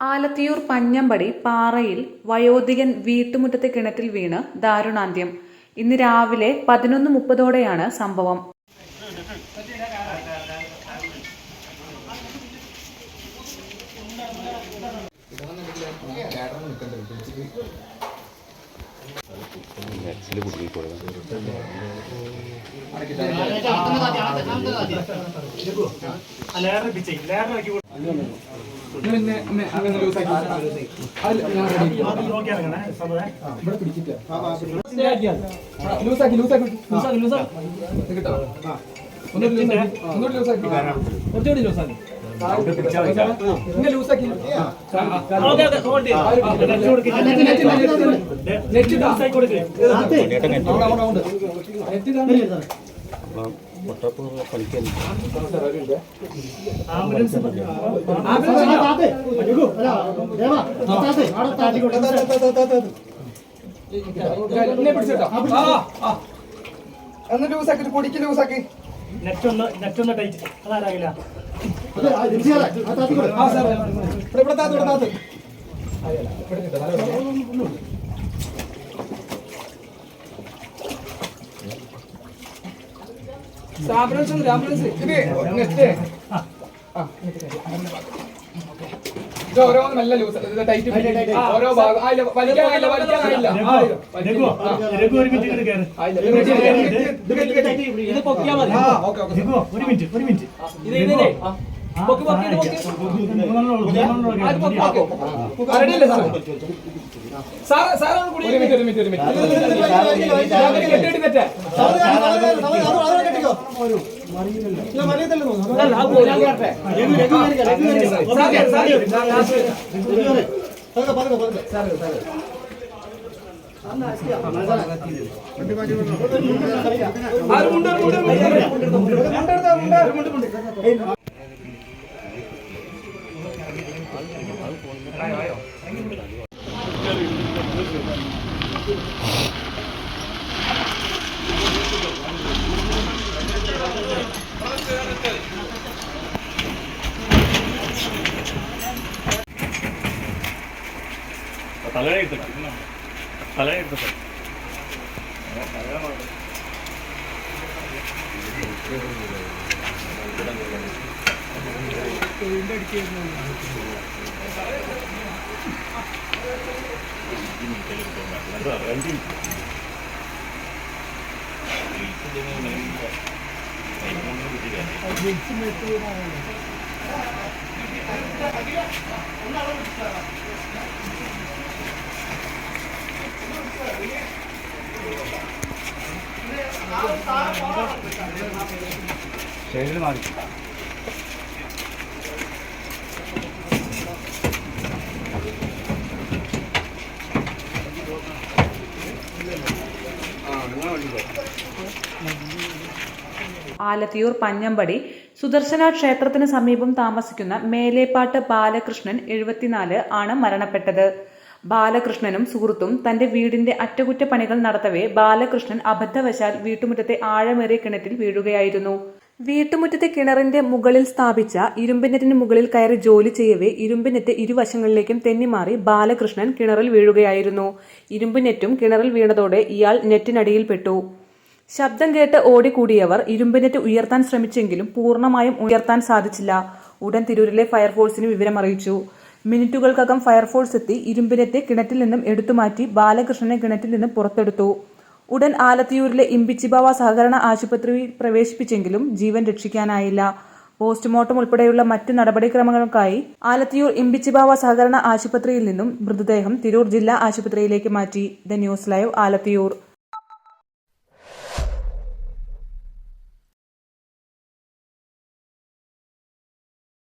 ആലത്തിയൂർ പഞ്ഞമ്പടി പാറയിൽ വയോധികൻ വീട്ടുമുറ്റത്തെ കിണറ്റിൽ വീണ് ദാരുണാന്ത്യം. ഇന്ന് രാവിലെ പതിനൊന്ന് മുപ്പതോടെയാണ് സംഭവം. കുടുങ്ങി കൊടുക്കണം ലൂസാക്കി ലൂസാക്കി ലൂസാക്കി ലൂസാക്കി കിട്ടോ ഒന്നുകൂടി ലൂസാക്കി കുറച്ചുകൂടി ലൂസാക്കി കുറച്ചുകൂടി ലൂസാക്കി ഇങ്ങനെ ലൂസാക്കി പൊട്ടപ്പ് പണിക്കാൻ എന്നെ പിടിച്ചിട്ടോ ആ ആ. ഒന്ന് ലൂസാക്കി പൊടിക്ക് ലൂസാക്കി നെറ്റൊന്ന് നെറ്റൊന്ന് ടൈറ്റ് അതാരാകില്ല ആ ആംബുലൻസ് ഉണ്ട് ആംബുലൻസ് ഇത് നെറ്റ് ഇത് ഓരോ നല്ല ലൂസ് ഇത് ടൈറ്റ് ഓരോ ഭാഗം ആ, ഇല്ല, വലിക്കാൻ കഴിയില്ല വലിക്കാൻ കഴിയില്ല ആ, രഘു രഘു ഒരു മിനിറ്റ് ഇങ്ങോട്ട് കയറ് ആ, ഇല്ല, ഇത് കെട്ടി, ഇത് കെട്ടി, ഇത് കെട്ടി, കെട്ടി. ഇത് പൊക്കിയാ മതി ആ, ഓക്കേ, ഓക്കേ. രഘു ഒരു മിനിറ്റ് ഒരു മിനിറ്റ് ഇത്. ആ, റെഡിയല്ലേ ഉണ്ട് ഉണ്ട് ഉണ്ട് ഉണ്ട് കൂടി. ഒരു മിനിറ്റ്, ഒരു മിനിറ്റ്, ഒരു മിനിറ്റ്. സ്റ്റേജിൽ മാറി. ആലത്തിയൂർ പഞ്ഞമ്പടി സുദർശന ക്ഷേത്രത്തിന് സമീപം താമസിക്കുന്ന മേലേപ്പാട്ട് ബാലകൃഷ്ണൻ എഴുപത്തിനാല് ആണ് മരണപ്പെട്ടത്. ബാലകൃഷ്ണനും സുഹൃത്തും തന്റെ വീടിന്റെ അറ്റകുറ്റപ്പണികൾ നടത്തവേ ബാലകൃഷ്ണൻ അബദ്ധവശാൽ വീട്ടുമുറ്റത്തെ ആഴമേറിയ കിണറ്റിൽ വീഴുകയായിരുന്നു. വീട്ടുമുറ്റത്തെ കിണറിന്റെ മുകളിൽ സ്ഥാപിച്ച ഇരുമ്പിനെറ്റിന് മുകളിൽ കയറി ജോലി ചെയ്യവേ ഇരുമ്പിനെറ്റ് ഇരുവശങ്ങളിലേക്കും തെന്നിമാറി ബാലകൃഷ്ണൻ കിണറിൽ വീഴുകയായിരുന്നു. ഇരുമ്പിനെറ്റും കിണറിൽ വീണതോടെ ഇയാൾ നെറ്റിനടിയിൽപ്പെട്ടു ശബ്ദം കേട്ട് ഓടിക്കൂടിയവർ ഇരുമ്പിനെറ്റ് ഉയർത്താൻ ശ്രമിച്ചെങ്കിലും പൂർണമായും ഉയർത്താൻ സാധിച്ചില്ല. ഉടൻ തിരൂരിലെ ഫയർഫോഴ്സിന് വിവരമറിയിച്ചു. മിനിറ്റുകൾക്കകം ഫയർഫോഴ്സ് എത്തി ഇരുമ്പിനത്തെ കിണറ്റിൽ നിന്നും എടുത്തുമാറ്റി ബാലകൃഷ്ണനെ കിണറ്റിൽ നിന്നും പുറത്തെടുത്തു. ഉടൻ ആലത്തിയൂരിലെ ഇമ്പിച്ചിബാവ സഹകരണ ആശുപത്രിയിൽ പ്രവേശിപ്പിച്ചെങ്കിലും ജീവൻ രക്ഷിക്കാനായില്ല. പോസ്റ്റ്മോർട്ടം ഉൾപ്പെടെയുള്ള മറ്റു നടപടിക്രമങ്ങൾക്കായി ആലത്തിയൂർ ഇമ്പിച്ചിബാവ സഹകരണ ആശുപത്രിയിൽ നിന്നും മൃതദേഹം തിരൂർ ജില്ലാ ആശുപത്രിയിലേക്ക് മാറ്റി. The news live Alathiyur.